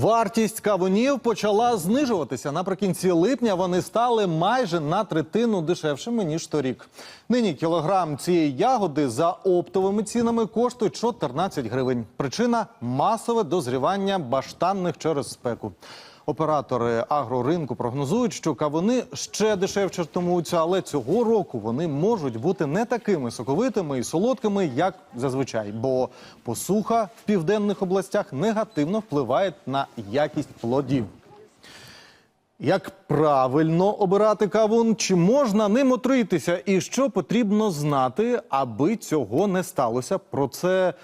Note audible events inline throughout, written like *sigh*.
Вартість кавунів почала знижуватися. Наприкінці липня вони стали майже на третину дешевшими ніж торік. Нині кілограм цієї ягоди за оптовими цінами коштує 14 гривень. Причина масове дозрівання баштанних через спеку. Оператори агроринку прогнозують, що кавуни ще дешевшатимуться, але цього року вони можуть бути не такими соковитими і солодкими, як зазвичай, бо посуха в південних областях негативно впливає на якість плодів. Як правильно обирати кавун? Чи можна ним отруїтися? І що потрібно знати, аби цього не сталося? Про це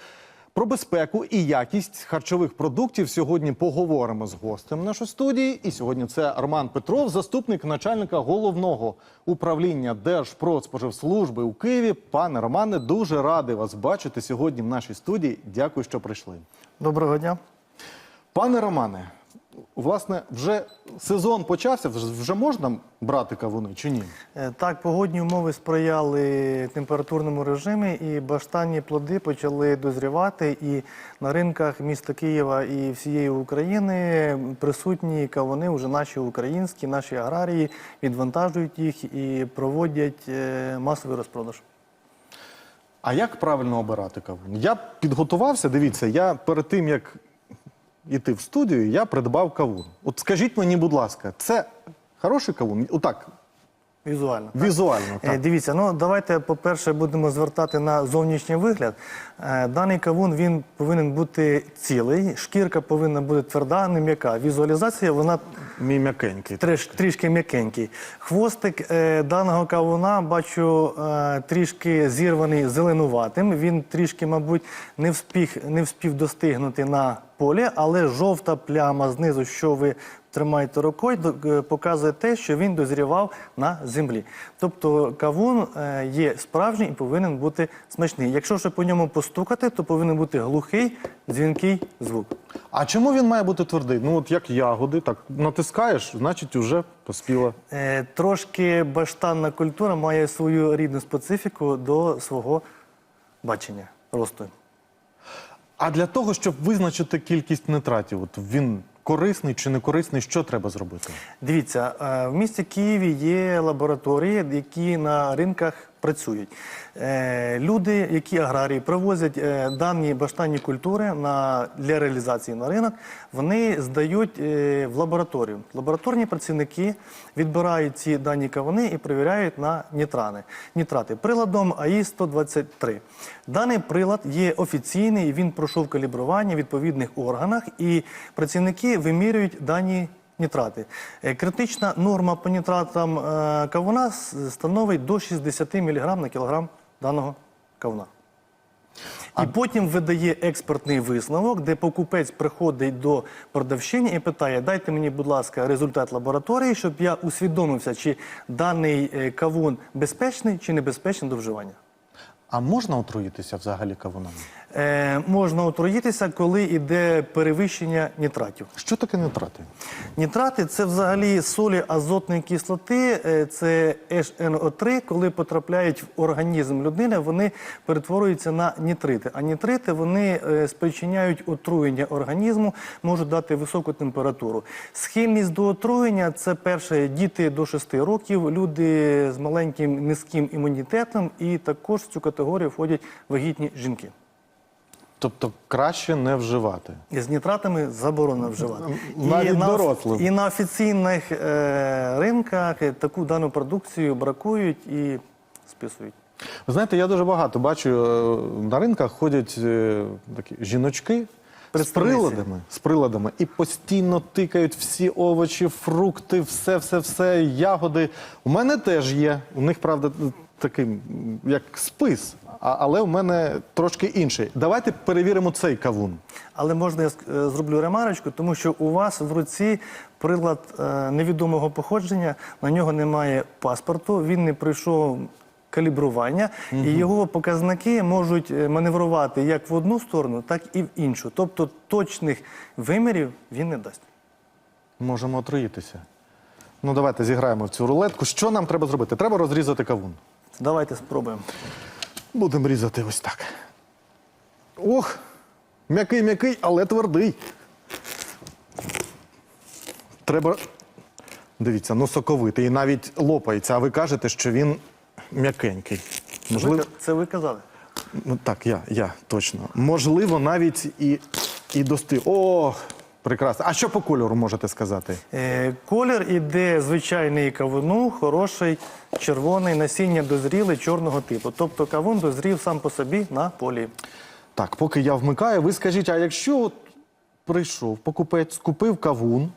про безпеку і якість харчових продуктів сьогодні поговоримо з гостем нашої студії. І сьогодні це Роман Петров, заступник начальника головного управління Держпродспоживслужби у Києві. Пане Романе, дуже радий вас бачити сьогодні в нашій студії. Дякую, що прийшли. Доброго дня. Пане Романе, власне, вже сезон почався. Вже можна брати кавуни чи ні? Е, Так, погодні умови сприяли температурному режимі, і баштанні плоди почали дозрівати. І на ринках міста Києва і всієї України присутні кавуни, вже наші українські, наші аграрії відвантажують їх і проводять е, масовий розпродаж. А як правильно обирати кавун? Я підготувався. Дивіться, я перед тим як іти в студію, я придбав кавун. От скажіть мені, будь ласка, це хороший кавун? Отак, Візуально. візуально. Е, Так. Дивіться, ну давайте, по-перше, будемо звертати на зовнішній вигляд. Е, Даний кавун він повинен бути цілий, шкірка повинна бути тверда, не м'яка. Візуалізація вона Мій м'якенький. триш, трішки м'якенький. Хвостик е, даного кавуна бачу е, трішки зірваний зеленуватим. Він трішки, мабуть, не вспіх, не вспів достигнути на полі, але жовта пляма знизу, що ви тримаєте рукою, е, показує те, що він дозрівав на землі. Тобто кавун е, є справжній і повинен бути смачний. Якщо ще по ньому постукати, то повинен бути глухий, дзвінкий звук. А чому він має бути твердий? Ну, от як ягоди, так натискаєш, значить, вже поспіла. Е, Трошки баштанна культура має свою рідну специфіку до свого бачення росту. А для того, щоб визначити кількість нитратів, от він корисний чи не корисний, що треба зробити? Дивіться, е, в місті Києві є лабораторії, які на ринках працюють. Е, Люди, які аграрії привозять е, дані баштанні культури на, для реалізації на ринок, вони здають е, в лабораторію. Лабораторні працівники відбирають ці дані кавуни і перевіряють на нітрани. нітрати приладом АІ-123. Даний прилад є офіційний, він пройшов калібрування в відповідних органах, і працівники вимірюють дані нітрати. Е, Критична норма по нітратам е, кавуна становить до 60 мг на кілограм даного кавуна. І потім видає експертний висновок, де покупець приходить до продавщині і питає: дайте мені, будь ласка, результат лабораторії, щоб я усвідомився, чи даний е, кавун безпечний чи небезпечний до вживання. А можна отруїтися взагалі кавунами? Е, можна отруїтися, коли йде перевищення нітратів. Що таке нитрати? Нітрати це взагалі солі азотної кислоти, е, це HNO3, коли потрапляють в організм людини, вони перетворюються на нітрити. А нітрити вони е, спричиняють отруєння організму, можуть дати високу температуру. Схильність до отруєння це перше діти до 6 років, люди з маленьким низьким імунітетом, і також в цю категорію входять вагітні жінки. Тобто краще не вживати. З нітратами заборонено вживати. Навіть на, дорослим. І на офіційних е, ринках е, таку дану продукцію бракують і списують. Ви знаєте, я дуже багато бачу е, на ринках ходять е, такі жіночки з приладами, з приладами і постійно тикають всі овочі, фрукти, все, все, все, ягоди. У мене теж є. У них, правда, такий як спис, а, але у мене трошки інший. Давайте перевіримо цей кавун. Але можна я е, зроблю ремарочку, тому що у вас в руці прилад е, невідомого походження, на нього немає паспорту, він не пройшов калібрування, і його показники можуть е, маневрувати як в одну сторону, так і в іншу. Тобто точних вимірів він не дасть. Можемо отруїтися. Ну, давайте зіграємо в цю рулетку. Що нам треба зробити? Треба розрізати кавун. Давайте спробуємо. Будемо різати ось так. Ох, м'який, м'який, але твердий. треба. Дивіться, ну соковитий і навіть лопається, а ви кажете, що він м'якенький. Можливо, це ви казали. ну так, я, я точно. Можливо, навіть і, і достиг. О, прекрасно. А що по кольору можете сказати? Е, колір іде звичайний кавуну, хороший, червоний, насіння дозріле, чорного типу. Тобто кавун дозрів сам по собі на полі. Так, поки я вмикаю, ви скажіть, а якщо от прийшов покупець, купив кавун,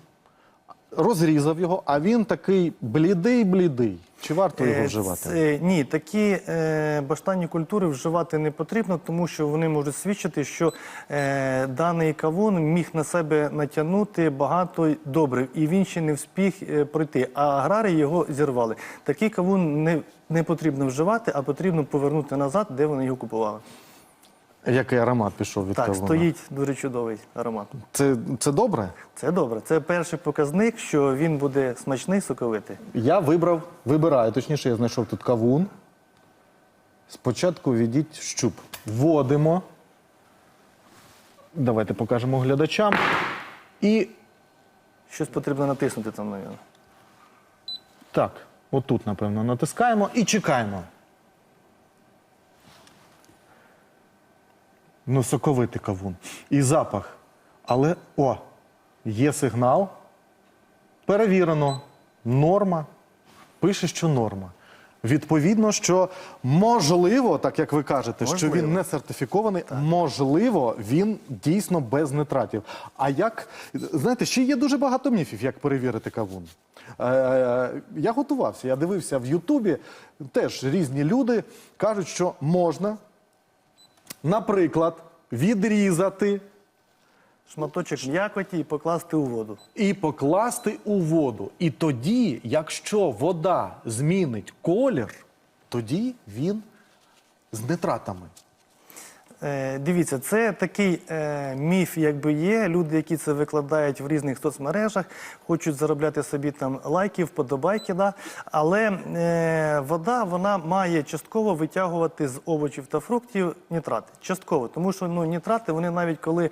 розрізав його, а він такий блідий-блідий. Чи варто його Е, вживати? це- ні, такі е, баштанні культури вживати не потрібно, тому що вони можуть свідчити, що е, даний кавун міг на себе натягнути багато добрив, і він ще не встиг е, пройти. А аграрії його зірвали. Такий кавун не, не потрібно вживати, а потрібно повернути назад, де вони його купували. Який аромат пішов від Так, стоїть дуже чудовий аромат. Це, це добре? Це добре. Це перший показник, що він буде смачний, соковитий. Я вибрав, вибираю, точніше, я знайшов тут кавун. Спочатку введіть щуп. Вводимо. Давайте покажемо глядачам. І Щось потрібно натиснути там, навіть. так, отут, напевно, натискаємо і чекаємо. Ну, соковитий кавун. І запах. Але, о, є сигнал. Перевірено. Норма. Пише, що норма. Відповідно, що можливо, так як ви кажете, що він не сертифікований, можливо, він дійсно без нитратів. А як знаєте, ще є дуже багато міфів, як перевірити кавун. Е, я готувався, я дивився в Ютубі. Теж різні люди кажуть, що можна, наприклад, відрізати Шматочок м'якоті і покласти у воду. і покласти у воду. І тоді, якщо вода змінить колір, тоді він з нитратами. Е, дивіться, це такий е, міф, якби є. Люди, які це викладають в різних соцмережах, хочуть заробляти собі там лайки, вподобайки. Да? Але е, вода вона має частково витягувати з овочів та фруктів нітрати. Частково, тому що ну, нітрати вони навіть коли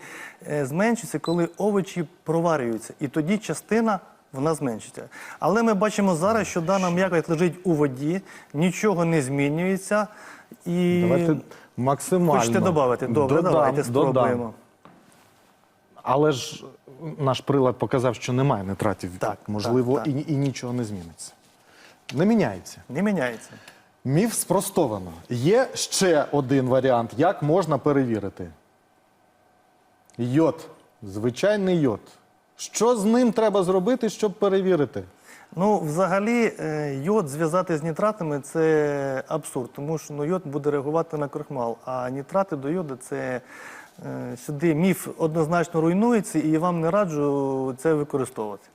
е, зменшуються, коли овочі проварюються, і тоді частина. Вона зменшиться. Але ми бачимо зараз, що дана м'якоть лежить у воді, нічого не змінюється. І... Давайте максимально. Хочете додати? Добре, Додам, давайте додам. спробуємо. Але ж наш прилад показав, що немає нитратів. Так, Можливо, так, так. І, і нічого не зміниться. Не міняється. Не міняється. Міф спростовано. Є ще один варіант, як можна перевірити. Йод. Звичайний йод. Що з ним треба зробити, щоб перевірити? Ну, взагалі, е, йод зв'язати з нітратами це абсурд, тому що ну, йод буде реагувати на крохмал, а нітрати до йоду це е, сюди міф однозначно руйнується, і вам не раджу це використовувати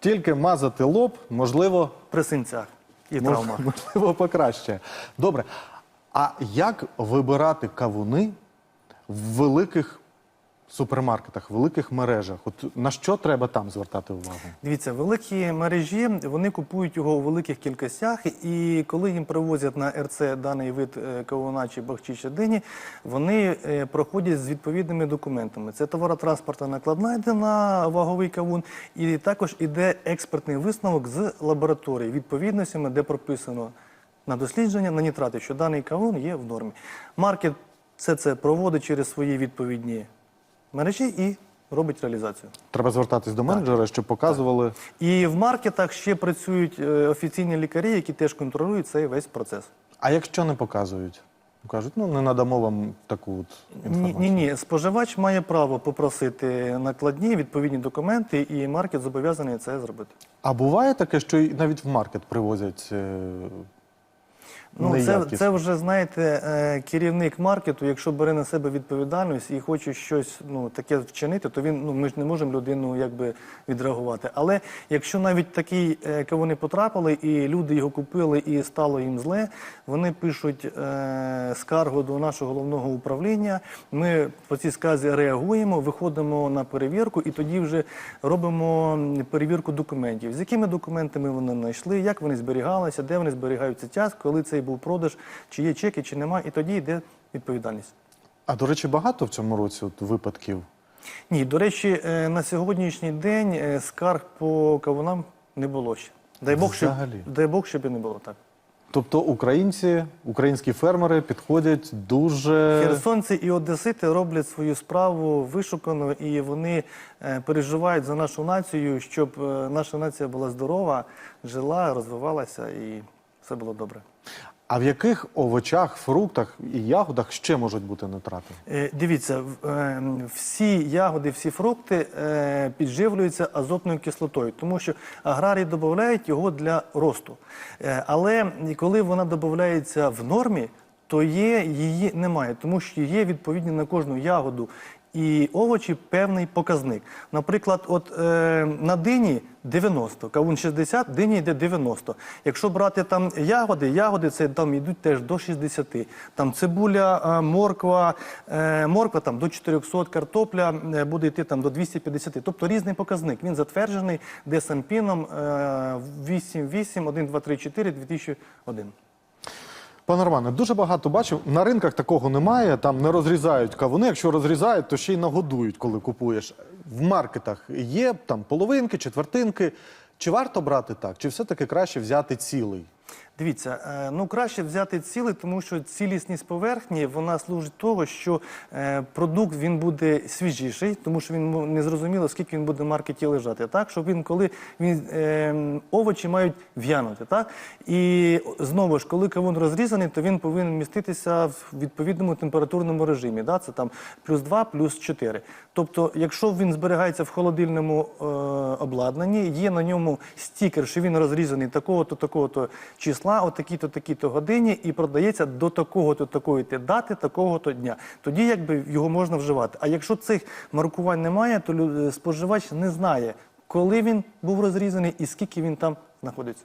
Тільки мазати лоб, можливо, при синцях і Мож- травмах. *laughs* Можливо, покраще. Добре. А як вибирати кавуни в великих супермаркетах, великих мережах? От на що треба там звертати увагу? Дивіться, великі мережі вони купують його у великих кількостях, і коли їм привозять на РЦ даний вид е, кавуна чи бахчі чи дині, вони е, проходять з відповідними документами. Це товаротранспортна накладна йде на ваговий кавун, і також іде експертний висновок з лабораторії відповідностями, де прописано на дослідження на нітрати, що даний кавун є в нормі. Маркет все це проводить через свої відповідні мережі і робить реалізацію. Треба звертатись до менеджера, щоб показували. І в маркетах ще працюють е, офіційні лікарі, які теж контролюють цей весь процес. А якщо не показують? Кажуть, ну не надамо вам таку от Ні, інформацію. ні, ні, споживач має право попросити накладні відповідні документи, і маркет зобов'язаний це зробити. А буває таке, що і навіть в маркет привозять е, Ну, це, це вже знаєте, е, керівник маркету, якщо бере на себе відповідальність і хоче щось ну таке вчинити, то він ну ми ж не можемо людину якби відреагувати. Але якщо навіть такий е, кавуни потрапили, і люди його купили, і стало їм зле, вони пишуть е, скаргу до нашого головного управління. Ми по цій сказі реагуємо, виходимо на перевірку, і тоді вже робимо перевірку документів. З якими документами вони знайшли, як вони зберігалися, де вони зберігаються час, коли цей був продаж, чи є чеки, чи немає, і тоді йде відповідальність. А до речі, багато в цьому році от випадків Ні, до речі, е, на сьогоднішній день е, скарг по кавунам не було ще. Дай Бог, щоб, дай Бог, щоб і не було так. Тобто українці, українські фермери підходять дуже Херсонці і одесити роблять свою справу вишукано, і вони е, переживають за нашу націю, щоб наша нація була здорова, жила, розвивалася і все було добре. А в яких овочах, фруктах і ягодах ще можуть бути нитрати? Е, Дивіться, в- е, всі ягоди, всі фрукти е, підживлюються азотною кислотою, тому що аграрії додають його для росту. Е, Але коли вона додається в нормі, то є її немає, тому що є відповідні на кожну ягоду і овочі певний показник. Наприклад, от е, на дині 90, кавун 60, дині йде 90. Якщо брати там ягоди, ягоди це там йдуть теж до 60. Там цибуля, е, морква, е, морква там до 400, картопля е, буде йти там до 250. Тобто різний показник. Він затверджений ДСМПіном е, 88, 1, 2, 3, 4, 2001. Пане Романе, дуже багато бачив. На ринках такого немає. Там не розрізають кавуни. Якщо розрізають, то ще й нагодують, коли купуєш. В маркетах є там половинки, четвертинки. Чи варто брати так? Чи все-таки краще взяти цілий? Дивіться, е, ну краще взяти цілий, тому що цілісність поверхні вона служить того, що е, продукт він буде свіжіший, тому що він ну, не зрозуміло, скільки він буде в маркеті лежати. Так, щоб він, коли він е, овочі мають в'янути, так і знову ж, коли кавун розрізаний, то він повинен міститися в відповідному температурному режимі. Да? Це там плюс 2, плюс 4. Тобто, якщо він зберігається в холодильному е, обладнанні, є на ньому стікер, що він розрізаний такого-то, такого-то числа, о такій-то, такій-то годині, і продається до такого-то, такої-то дати, такого-то дня. Тоді якби його можна вживати. А якщо цих маркувань немає, то е, споживач не знає, коли він був розрізаний і скільки він там знаходиться.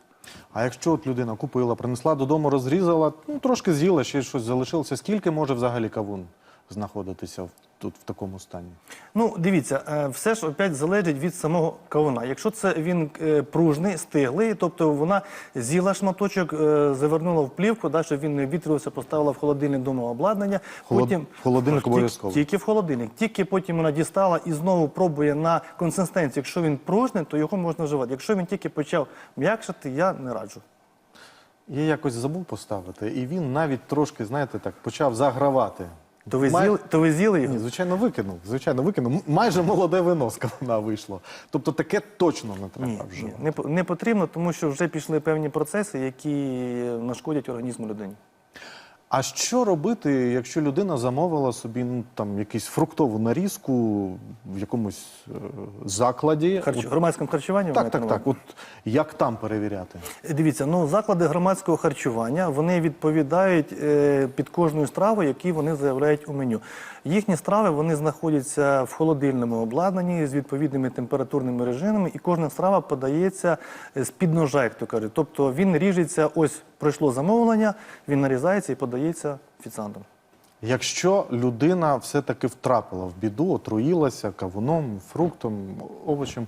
А якщо от людина купила, принесла додому, розрізала, ну трошки з'їла, ще щось залишилося. Скільки може взагалі кавун знаходитися в- тут в такому стані? Ну, дивіться, е, все ж опять залежить від самого кавуна. Якщо це він е, пружний, стиглий, тобто вона з'їла шматочок, е, завернула в плівку, да, щоб він не вітрувався, поставила в холодильник дома обладнання. Холод- в холодильник Тільки- обов'язково. Тільки в холодильник. Тільки потім вона дістала і знову пробує на консистенцію. Якщо він пружний, то його можна вживати. Якщо він тільки почав м'якшати, я не раджу. Я якось забув поставити, і він навіть трошки, знаєте, так почав загравати. То ви, Май- з'їли, то ви з'їли його? Ні, звичайно, викинув. Звичайно, викинув. М- Майже молоде вино з кавуна вийшло. Тобто таке точно не треба Ні, ні, не, по- не потрібно, тому що вже пішли певні процеси, які нашкодять організму людині. А що робити, якщо людина замовила собі ну, там якусь фруктову нарізку в якомусь е, закладі? Харч... От- Громадському харчуванні ви так, маєте так, на так. От як там перевіряти? Дивіться, ну заклади громадського харчування вони відповідають е, під кожною стравою, які вони заявляють у меню. Їхні страви вони знаходяться в холодильному обладнанні з відповідними температурними режимами, і кожна страва подається з під ножа, як то кажуть. Тобто він ріжеться, ось пройшло замовлення, він нарізається і подається офіціантам. Якщо людина все-таки втрапила в біду, отруїлася кавуном, фруктом, овочем,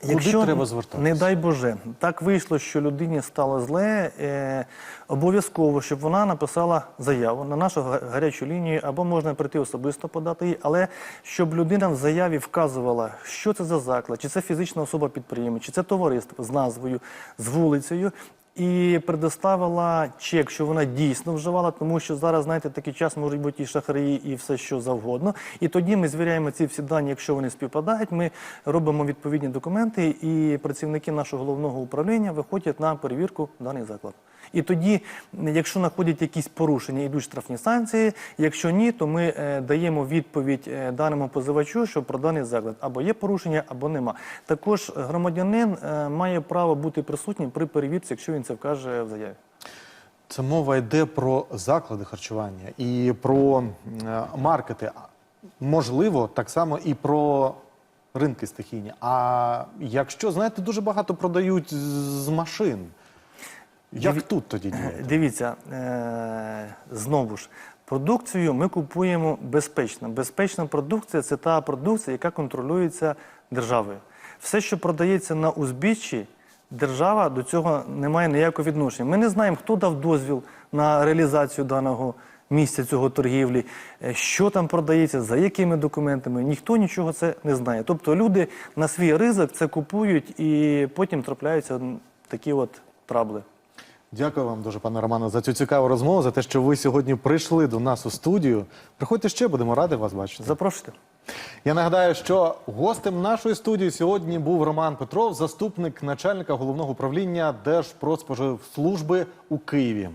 куди треба звертатися? не дай Боже, так вийшло, що людині стало зле, е, обов'язково, щоб вона написала заяву на нашу гарячу лінію, або можна прийти особисто подати її, але щоб людина в заяві вказувала, що це за заклад, чи це фізична особа підприємець, чи це товариство з назвою, з вулицею. І предоставила чек, що вона дійсно вживала, тому що зараз, знаєте, такий час можуть бути і шахраї, і все що завгодно. І тоді ми звіряємо ці всі дані, якщо вони співпадають, ми робимо відповідні документи, і працівники нашого головного управління виходять на перевірку в даний заклад. І тоді, якщо знаходять якісь порушення, йдуть штрафні санкції. Якщо ні, то ми е, даємо відповідь е, даному позивачу, що про даний заклад або є порушення, або нема. Також громадянин е, має право бути присутнім при перевірці, якщо він це вкаже в заяві. Це мова йде про заклади харчування і про маркети. Можливо, так само і про ринки стихійні. А якщо, знаєте, дуже багато продають з машин, як Диві- тут тоді діяти? *clears throat* Дивіться, е, знову ж, продукцію ми купуємо безпечно. Безпечна продукція це та продукція, яка контролюється державою. Все, що продається на узбіччі, держава до цього не має ніякого відношення. Ми не знаємо, хто дав дозвіл на реалізацію даного місця цього торгівлі, е, що там продається, за якими документами. Ніхто нічого це не знає. Тобто люди на свій ризик це купують і потім трапляються такі от трабли. Дякую вам дуже, пане Романе, за цю цікаву розмову, за те, що ви сьогодні прийшли до нас у студію. Приходьте ще, будемо раді вас бачити. Запрошуйте. Я нагадаю, що гостем нашої студії сьогодні був Роман Петров, заступник начальника головного управління Держпродспоживслужби у Києві.